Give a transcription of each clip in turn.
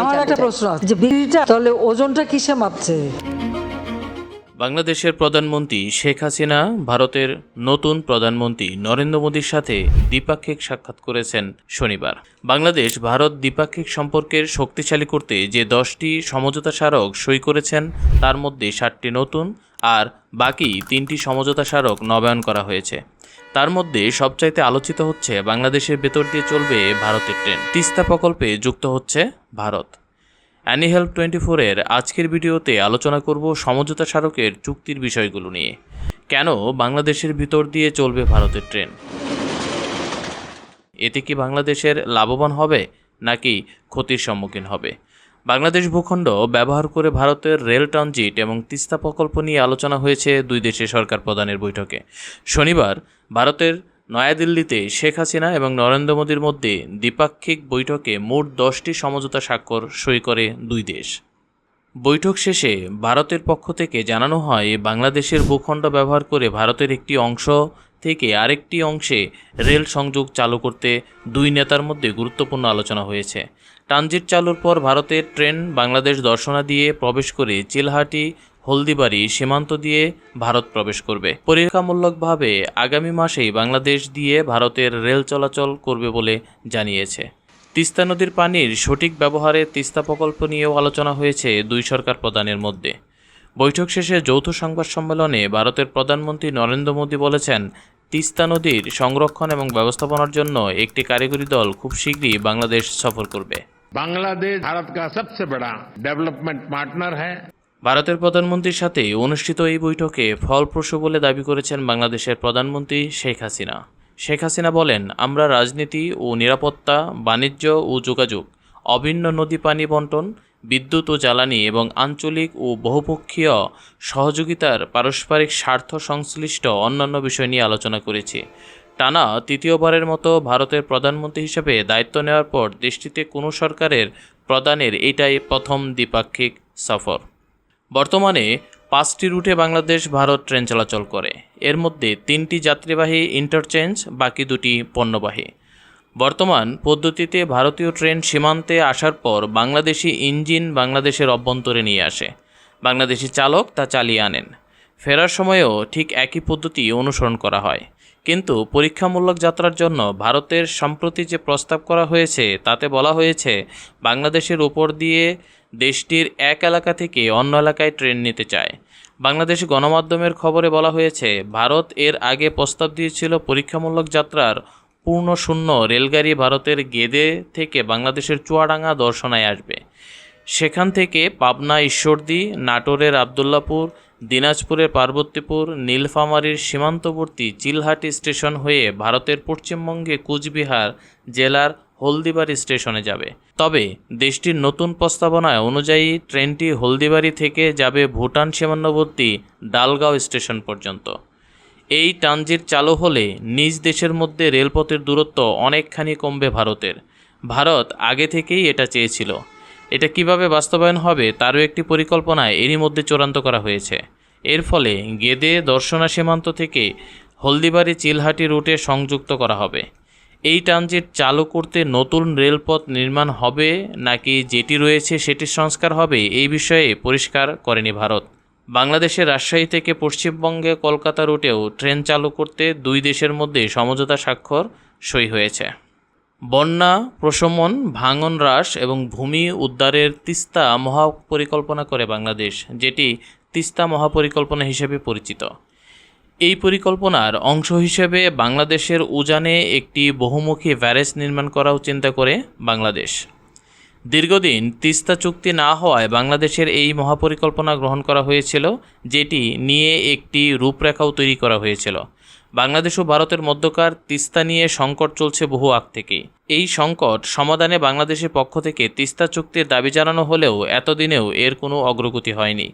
আমার একটা প্রশ্ন আছে। যে বিক্রিটা তাহলে ওজনটা কিসে মাপছে? বাংলাদেশের প্রধানমন্ত্রী শেখ হাসিনা ভারতের নতুন প্রধানমন্ত্রী নরেন্দ্র মোদীর সাথে দ্বিপাক্ষিক সাক্ষাৎ করেছেন শনিবার। বাংলাদেশ, ভারত দ্বিপাক্ষিক সম্পর্কের শক্তিশালী করতে যে দশটি সমঝোতা স্মারক সই করেছেন, তার মধ্যে ষাটটি নতুন আর বাকি তিনটি সমঝোতা স্মারক নবায়ন করা হয়েছে। তার মধ্যে সবচাইতে আলোচিত হচ্ছে বাংলাদেশের ভেতর দিয়ে চলবে ভারতের ট্রেন। তিস্তা প্রকল্পে যুক্ত হচ্ছে ভারত। অ্যানি হেল্প টোয়েন্টি ফোরের আজকের ভিডিওতে আলোচনা করব সমঝোতা স্মারকের চুক্তির বিষয়গুলো নিয়ে। কেন বাংলাদেশের ভিতর দিয়ে চলবে ভারতের ট্রেন? এতে কি বাংলাদেশের লাভবান হবে, নাকি ক্ষতির সম্মুখীন হবে? বাংলাদেশ ভূখণ্ড ব্যবহার করে ভারতের রেল ট্রানজিট এবং তিস্তা প্রকল্প নিয়ে আলোচনা হয়েছে দুই দেশের সরকার প্রধানের বৈঠকে। শনিবার ভারতের নয়াদিল্লিতে শেখ হাসিনা এবং নরেন্দ্র মোদীর মধ্যে দ্বিপাক্ষিক বৈঠকে মোট দশটি সমঝোতা স্বাক্ষর সই করে দুই দেশ। বৈঠক শেষে ভারতের পক্ষ থেকে জানানো হয়, বাংলাদেশের ভূখণ্ড ব্যবহার করে ভারতের একটি অংশ থেকে আরেকটি অংশে রেল সংযোগ চালু করতে দুই নেতার মধ্যে গুরুত্বপূর্ণ আলোচনা হয়েছে। ট্রানজিট চালুর পর ভারতের ট্রেন বাংলাদেশ দর্শনা দিয়ে প্রবেশ করে চিলহাটি হলদিবাড়ি সীমান্ত দিয়ে ভারত প্রবেশ করবে পরীক্ষামূলকভাবে আগামী মাসেই বাংলাদেশ দিয়ে ভারতের রেল চলাচল করবে বলে জানিয়েছে তিস্তা নদীর পানির সঠিক ব্যবহারে তিস্তা প্রকল্প নিয়েও আলোচনা হয়েছে দুই সরকার প্রধানের মধ্যে বৈঠক শেষে যৌথ সংবাদ সম্মেলনে ভারতের প্রধানমন্ত্রী নরেন্দ্র মোদী বলেছেন তিস্তা নদীর সংরক্ষণ এবং ব্যবস্থাপনার জন্য একটি কারিগরি দল খুব শীঘ্রই বাংলাদেশ সফর করবে बांग्लादेश भारत का सबसे बड़ा डेवलपमेंट पार्टनर है ভারতের প্রধানমন্ত্রীর সাথে অনুষ্ঠিত এই বৈঠকে ফলপ্রসূ বলে দাবি করেছেন বাংলাদেশের প্রধানমন্ত্রী শেখ হাসিনা। শেখ হাসিনা বলেন, আমরা রাজনীতি ও নিরাপত্তা, বাণিজ্য ও যোগাযোগ, অভিন্ন নদী পানি বন্টন, বিদ্যুৎ ও জ্বালানি এবং আঞ্চলিক ও বহুপক্ষীয় সহযোগিতার পারস্পরিক স্বার্থ সংশ্লিষ্ট অন্যান্য বিষয় নিয়ে আলোচনা করেছি। টানা তৃতীয়বারের মতো ভারতের প্রধানমন্ত্রী হিসেবে দায়িত্ব নেওয়ার পর দেশটিতে কোনো সরকারের প্রদানের এটাই প্রথম দ্বিপাক্ষিক সফর। বর্তমানে পাঁচটি রুটে বাংলাদেশ ভারত ট্রেন চলাচল করে। এর মধ্যে তিনটি যাত্রীবাহী ইন্টারচেঞ্জ, বাকি দুটি পণ্যবাহী। বর্তমান পদ্ধতিতে ভারতীয় ট্রেন সীমান্তে আসার পর বাংলাদেশি ইঞ্জিন বাংলাদেশের অভ্যন্তরে নিয়ে আসে। বাংলাদেশি চালক তা চালিয়ে আনেন। ফেরার সময়ও ঠিক একই পদ্ধতি অনুসরণ করা হয়। কিন্তু পরীক্ষামূলক যাত্রার জন্য ভারতের সম্প্রতি যে প্রস্তাব করা হয়েছে, তাতে বলা হয়েছে, বাংলাদেশের উপর দিয়ে দেশটির এক এলাকা থেকে অন্য এলাকায় ট্রেন নিতে চায়। বাংলাদেশি গণমাধ্যমের খবরে বলা হয়েছে, ভারত এর আগে প্রস্তাব দিয়েছিল পরীক্ষামূলক যাত্রার পূর্ণ শূন্য রেলগাড়ি ভারতের গেদে থেকে বাংলাদেশের চুয়াডাঙ্গা দর্শনায় আসবে। সেখান থেকে পাবনা, ঈশ্বরদী, নাটোরের আবদুল্লাপুর দিনাজপুরের পার্বতীপুর, নীলফামারীর সীমান্তবর্তী চিলহাটি স্টেশন হয়ে ভারতের পশ্চিমবঙ্গে কুচবিহার জেলার হলদিবাড়ি স্টেশনে যাবে। তবে দেশটির নতুন প্রস্তাবনায় অনুযায়ী ট্রেনটি হলদিবাড়ি থেকে যাবে ভুটান সীমান্তবর্তী ডালগাঁও স্টেশন পর্যন্ত। এই ট্রানজিট চালু হলে নিজ দেশের মধ্যে রেলপথের দূরত্ব অনেকখানি কমবে ভারতের। ভারত আগে থেকেই এটা চেয়েছিল। এটা কীভাবে বাস্তবায়ন হবে তারও একটি পরিকল্পনা এরই মধ্যে চূড়ান্ত করা হয়েছে। এর ফলে গেদে দর্শনা সীমান্ত থেকে হলদিবাড়ি চিলহাটি রুটে সংযুক্ত করা হবে। এই ট্রানজিট চালু করতে নতুন রেলপথ নির্মাণ হবে নাকি যেটি রয়েছে সেটির সংস্কার হবে এই বিষয়ে পরিষ্কার করেনি ভারত। বাংলাদেশের রাজশাহী থেকে পশ্চিমবঙ্গে কলকাতা রুটেও ট্রেন চালু করতে দুই দেশের মধ্যে সমঝোতা স্বাক্ষর সই হয়েছে। বন্যা, প্রশমন, ভাঙন হ্রাস এবং ভূমি উদ্ধারের তিস্তা মহাপরিকল্পনা করে বাংলাদেশ, যেটি তিস্তা মহাপরিকল্পনা হিসেবে পরিচিত। এই পরিকল্পনার অংশ হিসেবে বাংলাদেশের উজানে একটি বহুমুখী ব্যারেজ নির্মাণ করাও চিন্তা করে বাংলাদেশ। দীর্ঘদিন তিস্তা চুক্তি না হওয়ায় বাংলাদেশের এই মহাপরিকল্পনা গ্রহণ করা হয়েছিল, যেটি নিয়ে একটি রূপরেখাও তৈরি করা হয়েছিল। বাংলাদেশ ও ভারতের মধ্যকার তিস্তা নিয়ে সংকট চলছে বহু আগ থেকেই। এই সংকট সমাধানে বাংলাদেশের পক্ষ থেকে তিস্তা চুক্তির দাবি জানানো হলেও এতদিনেও এর কোনো অগ্রগতি হয়নি।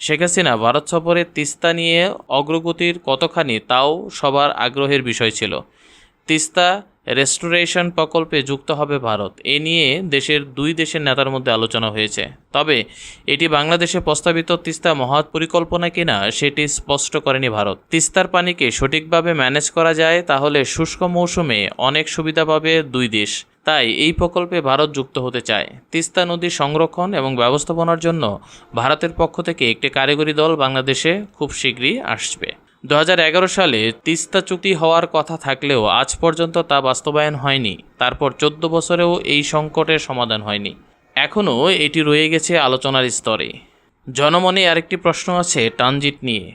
শেখ হাসিনা ভারত সফরে তিস্তা নিয়ে অগ্রগতির কতখানি তাও সবার আগ্রহের বিষয় ছিল। তিস্তা রেস্টোরেশন প্রকল্পে যুক্ত হবে ভারত। এ নিয়ে দেশের দুই দেশের নেতার মধ্যে আলোচনা হয়েছে। তবে এটি বাংলাদেশে প্রস্তাবিত তিস্তা মহৎ পরিকল্পনা কিনা সেটি স্পষ্ট করেনি ভারত। তিস্তার পানিকে সঠিকভাবে ম্যানেজ করা যায় তাহলে শুষ্ক মৌসুমে অনেক সুবিধা পাবে দুই দেশ। তাই এই প্রকল্পে ভারত যুক্ত হতে চায়। তিস্তা নদী সংরক্ষণ এবং ব্যবস্থাপনার জন্য ভারতের পক্ষ থেকে একটি কারিগরি দল বাংলাদেশে খুব শীঘ্রই আসবে। দু হাজার এগারো সালে তিস্তা চুক্তি হওয়ার কথা থাকলেও আজ পর্যন্ত তা বাস্তবায়ন হয়নি। তারপর চোদ্দ বছরেও এই সংকটের সমাধান হয়নি। এখনও এটি রয়ে গেছে আলোচনার স্তরে। জনমনে আরেকটি প্রশ্ন আছে ট্রানজিট নিয়ে।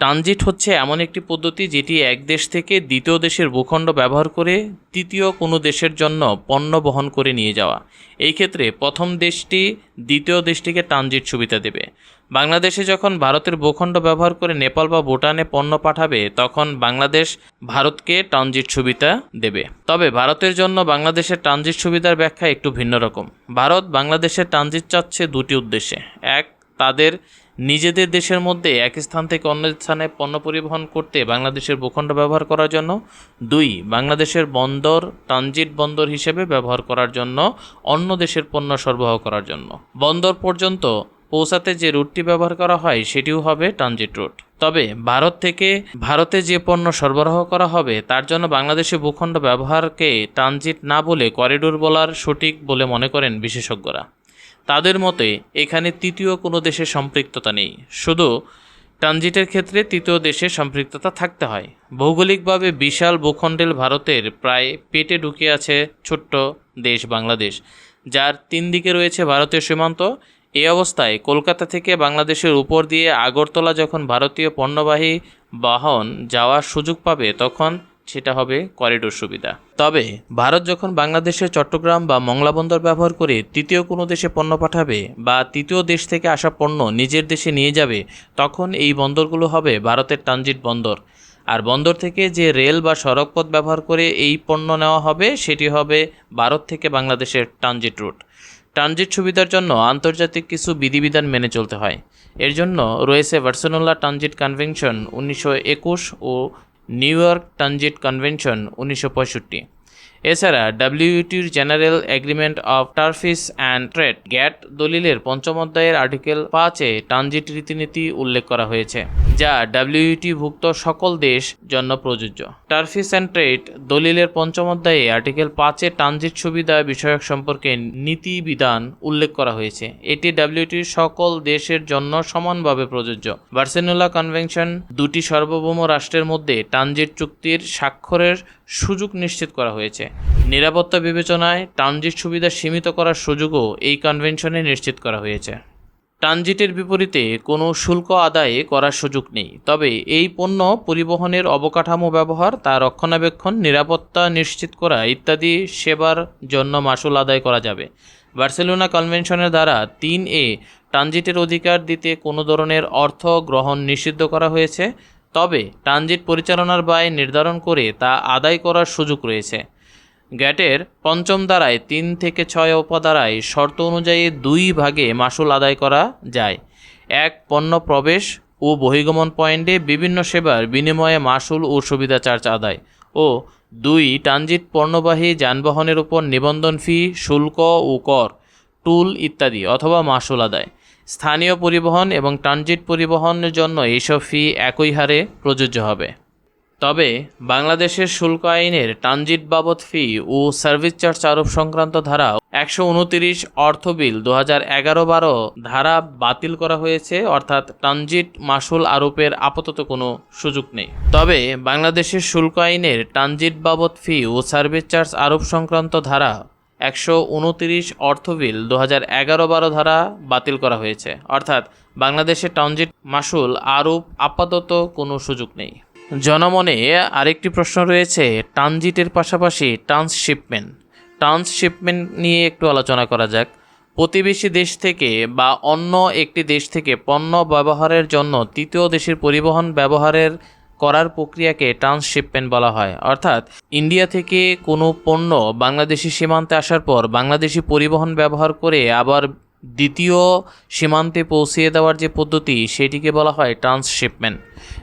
ট্রানজিট হচ্ছে এমন একটি পদ্ধতি যেটি এক দেশ থেকে দ্বিতীয় দেশের ভূখণ্ড ব্যবহার করে তৃতীয় কোনো দেশের জন্য পণ্য বহন করে নিয়ে যাওয়া। এই ক্ষেত্রে প্রথম দেশটি দ্বিতীয় দেশটিকে ট্রানজিট সুবিধা দেবে। বাংলাদেশে যখন ভারতের ভূখণ্ড ব্যবহার করে নেপাল বা ভুটানে পণ্য পাঠাবে, তখন বাংলাদেশ ভারতকে ট্রানজিট সুবিধা দেবে। তবে ভারতের জন্য বাংলাদেশের ট্রানজিট সুবিধার ব্যাখ্যা একটু ভিন্ন রকম। ভারত বাংলাদেশের ট্রানজিট চাচ্ছে দুটি উদ্দেশ্যে। এক তাদের নিজেদের দেশের মধ্যে এক স্থান থেকে অন্য স্থানে পণ্য পরিবহন করতে বাংলাদেশের ভূখণ্ড ব্যবহার করার জন্য। দুই, বাংলাদেশের বন্দর, ট্রানজিট বন্দর হিসেবে ব্যবহার করার জন্য অন্য দেশের পণ্য সরবরাহ করার জন্য। বন্দর পর্যন্ত পৌঁছাতে যে রুটটি ব্যবহার করা হয়, সেটিও হবে ট্রানজিট রুট। তবে ভারত থেকে ভারতে যে পণ্য সরবরাহ করা হবে, তার জন্য বাংলাদেশে ভূখণ্ড ব্যবহারকে ট্রানজিট না বলে করিডোর বলার সঠিক বলে মনে করেন বিশেষজ্ঞরা। তাদের মতে, এখানে তৃতীয় কোনো দেশের সম্পৃক্ততা নেই। শুধু ট্রানজিটের ক্ষেত্রে তৃতীয় দেশের সম্পৃক্ততা থাকতে হয়। ভৌগোলিকভাবে বিশাল ভূখণ্ডের ভারতের প্রায় পেটে ঢুকে আছে ছোট্ট দেশ বাংলাদেশ, যার তিন দিকে রয়েছে ভারতীয় সীমান্ত। এই অবস্থায় কলকাতা থেকে বাংলাদেশের উপর দিয়ে আগরতলা যখন ভারতীয় পণ্যবাহী বাহন যাওয়ার সুযোগ পাবে, তখন সেটা হবে করিডোর সুবিধা। তবে ভারত যখন বাংলাদেশের চট্টগ্রাম বা মংলা বন্দর ব্যবহার করে তৃতীয় কোনো দেশে পণ্য পাঠাবে বা তৃতীয় দেশ থেকে আসা পণ্য নিজের দেশে নিয়ে যাবে, তখন এই বন্দরগুলো হবে ভারতের ট্রানজিট বন্দর। আর বন্দর থেকে যে রেল বা সড়কপথ ব্যবহার করে এই পণ্য নেওয়া হবে, সেটি হবে ভারত থেকে বাংলাদেশের ট্রানজিট রুট। ট্রানজিট সুবিধার জন্য আন্তর্জাতিক কিছু বিধিবিধান মেনে চলতে হয়। এর জন্য রয়েছে ভার্সনোলা ট্রানজিট কনভেনশন উনিশশো একুশ ও নিউ ইয়র্ক ট্রানজিট কনভেনশন উনিশশো পঁয়ষট্টি। এছাড়া ডাব্লিউটির general agreement of tariffs and trade GATT দলিলের পঞ্চম অধ্যায়ের আর্টিকেল পাঁচে ট্রানজিট রীতিনীতি উল্লেখ করা হয়েছে, যা ডাব্লিউটি ভুক্ত সকল দেশ জন্য প্রযোজ্য। টার্ফিস অ্যান্ড ট্রেড দলিলের পঞ্চম অধ্যায়ে আর্টিকেল পাঁচে ট্রানজিট সুবিধা বিষয়ক সম্পর্কে নীতি বিধান উল্লেখ করা হয়েছে। এটি ডাব্লিউটির সকল দেশের জন্য সমানভাবে প্রযোজ্য। বার্সেলোনা কনভেনশন দুটি সার্বভৌম রাষ্ট্রের মধ্যে ট্রানজিট চুক্তির স্বাক্ষরের সুযোগ নিশ্চিত করা হয়েছে। নিরাপত্তা বিবেচনায় ট্রানজিট সুবিধা সীমিত করার সুযোগও এই কনভেনশনে নিশ্চিত করা হয়েছে। ট্রানজিটের বিপরীতে কোনো শুল্ক আদায়ে করার সুযোগ নেই। তবে এই পণ্য পরিবহনের অবকাঠামো ব্যবহার তা রক্ষণাবেক্ষণ, নিরাপত্তা নিশ্চিত করা ইত্যাদি সেবার জন্য মাসুল আদায় করা যাবে। বার্সেলোনা কনভেনশনের দ্বারা তিন এ ট্রানজিটের অধিকার দিতে কোনো ধরনের অর্থ গ্রহণ নিষিদ্ধ করা হয়েছে। তবে ট্রানজিট পরিচালনার ব্যয় নির্ধারণ করে তা আদায় করার সুযোগ রয়েছে। গ্যাটের পঞ্চম ধারায় তিন থেকে ছয় উপাধারায় শর্ত অনুযায়ী দুই ভাগে মাসুল আদায় করা যায়। এক, পণ্য প্রবেশ ও বহিগমন পয়েন্টে বিভিন্ন সেবার বিনিময়ে মাসুল ও সুবিধা চার্জ আদায়। ও, দুই, ট্রানজিট পণ্যবাহী যানবাহনের উপর নিবন্ধন ফি, শুল্ক ও কর, টুল ইত্যাদি অথবা মাসুল আদায়। স্থানীয় পরিবহন এবং ট্রানজিট পরিবহনের জন্য এইসব ফি একই হারে প্রযোজ্য হবে। তবে বাংলাদেশের শুল্ক আইনের ট্রানজিট বাবদ ফি ও সার্ভিস চার্জ আরোপ সংক্রান্ত ধারা একশো উনতিরিশ অর্থ বিল দু হাজার এগারো বারো ধারা বাতিল করা হয়েছে, অর্থাৎ ট্রানজিট মাসুল আরোপের আপাতত কোনো সুযোগ নেই। তবে বাংলাদেশের শুল্ক আইনের ট্রানজিট বাবদ ফি ও সার্ভিস চার্জ আরোপ সংক্রান্ত ধারা একশো উনতিরিশ অর্থ বিল দু হাজার এগারো বারো ধারা বাতিল করা হয়েছে। অর্থাৎ বাংলাদেশে ট্রানজিট মাসুল আরোপ আপাতত কোনো সুযোগ নেই। জনমনে আরেকটি প্রশ্ন রয়েছে, ট্রানজিটের পাশাপাশি ট্রান্সশিপমেন্ট। ট্রান্সশিপমেন্ট নিয়ে একটু আলোচনা করা যাক। প্রতিবেশী দেশ থেকে বা অন্য একটি দেশ থেকে পণ্য ব্যবহারের জন্য তৃতীয় দেশের পরিবহন ব্যবহারের করার প্রক্রিয়াকে ট্রান্সশিপমেন্ট বলা হয়। অর্থাৎ, ইন্ডিয়া থেকে কোনো পণ্য বাংলাদেশি সীমান্তে আসার পর বাংলাদেশি পরিবহন ব্যবহার করে আবার দ্বিতীয় সীমান্তে পৌঁছিয়ে দেওয়ার যে পদ্ধতি, সেটিকে বলা হয় ট্রান্সশিপমেন্ট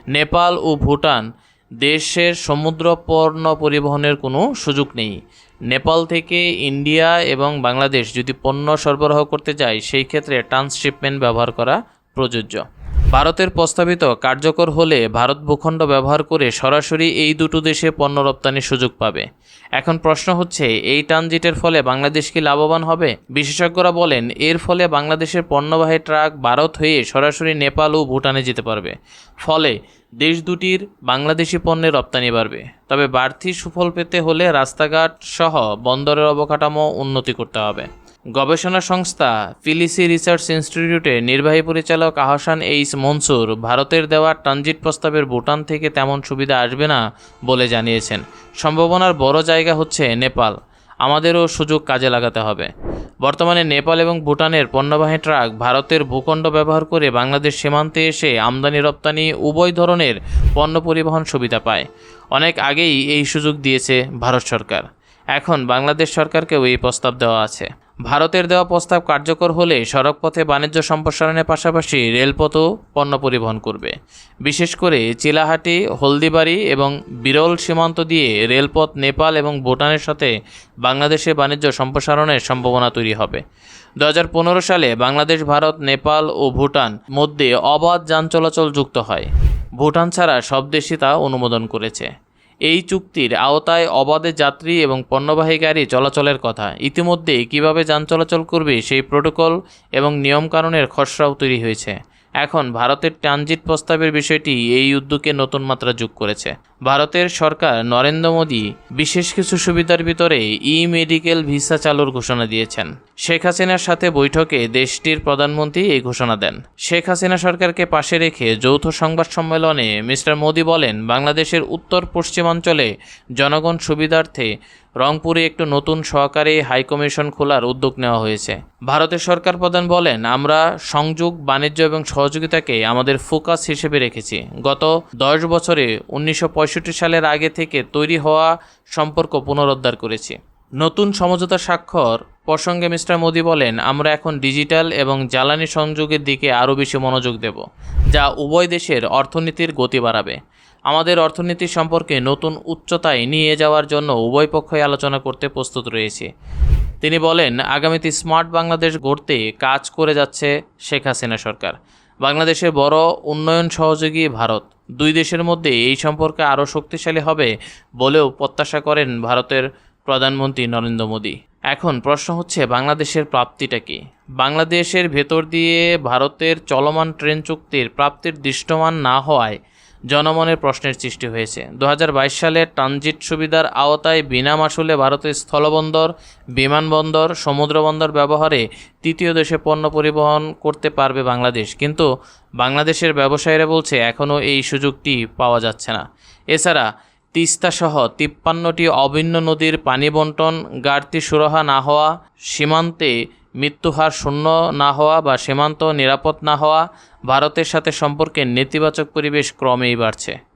নেপাল ও ভুটান দেশের সমুদ্র পণ্য পরিবহনের কোনো সুযোগ নেই। নেপাল থেকে ইন্ডিয়া এবং বাংলাদেশ যদি পণ্য সরবরাহ করতে যায়, সেই ক্ষেত্রে ট্রান্সশিপমেন্ট ব্যবহার করা প্রযোজ্য। ভারতের প্রস্তাবিত কার্যকর হলে ভারত ভূখণ্ড ব্যবহার করে সরাসরি এই দুটো দেশে পণ্য রপ্তানির সুযোগ পাবে। এখন প্রশ্ন হচ্ছে, এই ট্রানজিটের ফলে বাংলাদেশ কি লাভবান হবে? বিশেষজ্ঞরা বলেন, এর ফলে বাংলাদেশের পণ্যবাহী ট্রাক ভারত হয়ে সরাসরি নেপাল ও ভুটানে যেতে পারবে। ফলে দেশ দুটির বাংলাদেশি পণ্যের রপ্তানি বাড়বে। তবে বাড়তি সুফল পেতে হলে রাস্তাঘাট সহ বন্দরের অবকাঠামো উন্নতি করতে হবে। গবেষণা সংস্থা ফিলিসি রিসার্চ ইনস্টিটিউটের নির্বাহী পরিচালক আহসান এইস মনসুর ভারতের দেওয়া ট্রানজিট প্রস্তাবের ভুটান থেকে তেমন সুবিধা আসবে না বলে জানিয়েছেন। সম্ভাবনার বড় জায়গা হচ্ছে নেপাল। আমাদেরও সুযোগ কাজে লাগাতে হবে। বর্তমানে নেপাল এবং ভুটানের পণ্যবাহী ট্রাক ভারতের ভূখণ্ড ব্যবহার করে বাংলাদেশ সীমান্তে এসে আমদানি রপ্তানি উভয় ধরনের পণ্য পরিবহন সুবিধা পায়। অনেক আগেই এই সুযোগ দিয়েছে ভারত সরকার। এখন বাংলাদেশ সরকারকেও এই প্রস্তাব দেওয়া আছে। ভারতের দেওয়া প্রস্তাব কার্যকর হলে সড়কপথে বাণিজ্য সম্প্রসারণের পাশাপাশি রেলপথও পণ্য পরিবহন করবে। বিশেষ করে চিলাহাটি, হলদিবাড়ি এবং বিরল সীমান্ত দিয়ে রেলপথ নেপাল এবং ভুটানের সাথে বাংলাদেশে বাণিজ্য সম্প্রসারণের সম্ভাবনা তৈরি হবে। দু হাজার পনেরো সালে বাংলাদেশ, ভারত, নেপাল ও ভুটান মধ্যে অবাধ যান চলাচল যুক্ত হয়। ভুটান ছাড়া সব দেশই তা অনুমোদন করেছে। এই চুক্তির আওতায় অবাধে যাত্রী এবং পণ্যবাহী গাড়ি চলাচলের কথা। ইতিমধ্যে কীভাবে যান চলাচল করবে সেই প্রোটোকল এবং নিয়মকানুনের খসড়াও তৈরি হয়েছে। এখন ভারতের ট্রানজিট প্রস্তাবের বিষয়টি এই উদ্যোগে নতুন মাত্রা যোগ করেছে। ভারতের সরকার নরেন্দ্র মোদী বিশেষ কিছু সুবিধার ভিতরে ই মেডিকেল ভিসা চালুর ঘোষণা দিয়েছেন। শেখ হাসিনার সাথে বৈঠকে দেশটির প্রধানমন্ত্রী এই ঘোষণা দেন। শেখ হাসিনা সরকারকে পাশে রেখে যৌথ সংবাদ সম্মেলনে মিস্টার মোদী বলেন, বাংলাদেশের উত্তর পশ্চিমাঞ্চলে জনগণ সুবিধার্থে রংপুরে একটু নতুন সহকারী হাইকমিশন খোলার উদ্যোগ নেওয়া হয়েছে। ভারতের সরকার প্রধান বলেন, আমরা সংযোগ, বাণিজ্য এবং সহযোগিতাকে আমাদের ফোকাস হিসেবে রেখেছি। গত দশ বছরে উনিশশো পঁয়ষট্টি সালের আগে থেকে তৈরি হওয়া সম্পর্ক পুনরুদ্ধার করেছি। নতুন সমঝোতা স্বাক্ষর প্রসঙ্গে মিস্টার মোদী বলেন, আমরা এখন ডিজিটাল এবং জ্বালানি সংযোগের দিকে আরও বেশি মনোযোগ দেব, যা উভয় দেশের অর্থনীতির গতি বাড়াবে। আমাদের অর্থনীতি সম্পর্কে নতুন উচ্চতায় নিয়ে যাওয়ার জন্য উভয় পক্ষই আলোচনা করতে প্রস্তুত রয়েছে। তিনি বলেন, আগামীতে স্মার্ট বাংলাদেশ গড়তে কাজ করে যাচ্ছে শেখ হাসিনা সরকার। বাংলাদেশের বড় উন্নয়ন সহযোগী ভারত। দুই দেশের মধ্যে এই সম্পর্ক আরও শক্তিশালী হবে বলেও প্রত্যাশা করেন ভারতের প্রধানমন্ত্রী নরেন্দ্র মোদী। এখন প্রশ্ন হচ্ছে, বাংলাদেশের প্রাপ্তিটা কি? বাংলাদেশের ভেতর দিয়ে ভারতের চলমান ট্রেন চুক্তির প্রাপ্তির দৃষ্টমান না হওয়ায় জনমনের প্রশ্নের সৃষ্টি হয়েছে। দু হাজার বাইশ সালে ট্রানজিট সুবিধার আওতায় বিনা মাসুলে ভারতের স্থলবন্দর, বিমানবন্দর, সমুদ্রবন্দর ব্যবহারে তৃতীয় দেশে পণ্য পরিবহন করতে পারবে বাংলাদেশ। কিন্তু বাংলাদেশের ব্যবসায়ীরা বলছে এখনও এই সুযোগটি পাওয়া যাচ্ছে না। এছাড়া তিস্তাসহ তিপ্পান্নটি অভিন্ন নদীর পানি বন্টন গাড়তি সুরাহা না হওয়া সীমান্তে মৃত্যুহার শূন্য না হওয়া বা সীমান্ত নিরাপদ না হওয়া ভারতের সাথে সম্পর্কের নেতিবাচক পরিবেশ ক্রমেই বাড়ছে।